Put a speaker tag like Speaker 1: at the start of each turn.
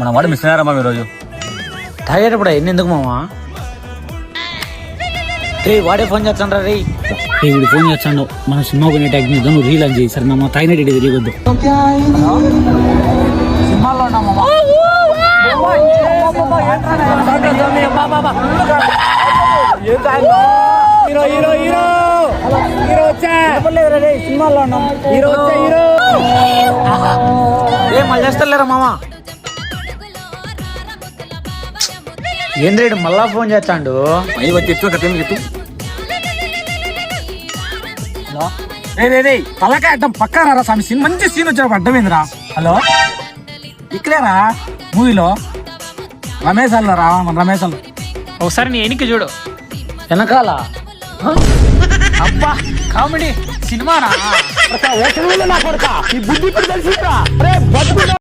Speaker 1: మన వాడు మిస్ అయ్యారమ్మా ఈరోజు.
Speaker 2: తాగేటప్పుడు ఎన్ని ఎందుకు మామా రే వాడే ఫోన్ చేస్తాను రే. రే వీడు ఫోన్ చేస్తాడు. మన సినిమా కొన్ని ట్యాగ్ మీద నువ్వు రీల్ అని చేయి. సరే మామ తాగినట్టు తెలియవద్దు సినిమాలో ఉన్నా మామ?
Speaker 3: హీరో హీరో హీరో హీరో వచ్చా
Speaker 2: సినిమాలో ఉన్నాం
Speaker 3: హీరో వచ్చా హీరో
Speaker 2: ఏ మళ్ళీ చేస్తలేరా మామ? ఏంద్రేడు మళ్ళా ఫోన్ చేస్తాడు?
Speaker 1: అయ్యి వచ్చి ఎత్తు కథ ఎత్తు
Speaker 3: రే రే తలకాయ అడ్డం పక్కా రా స్వామి? సీన్ మంచి సీన్ వచ్చాడు అడ్డమైందిరా. హలో? ఇక్కడేరా మూవీలో? రమేష్ అల్ల రా మన రమేష్ అల్ల.
Speaker 2: ఒకసారి నీ ఎనికి చూడు. వెనకాల? అబ్బా కామెడీ. సినిమానా?
Speaker 3: ఈ బుద్ధి ఇప్పుడు తెలిసిందిరా.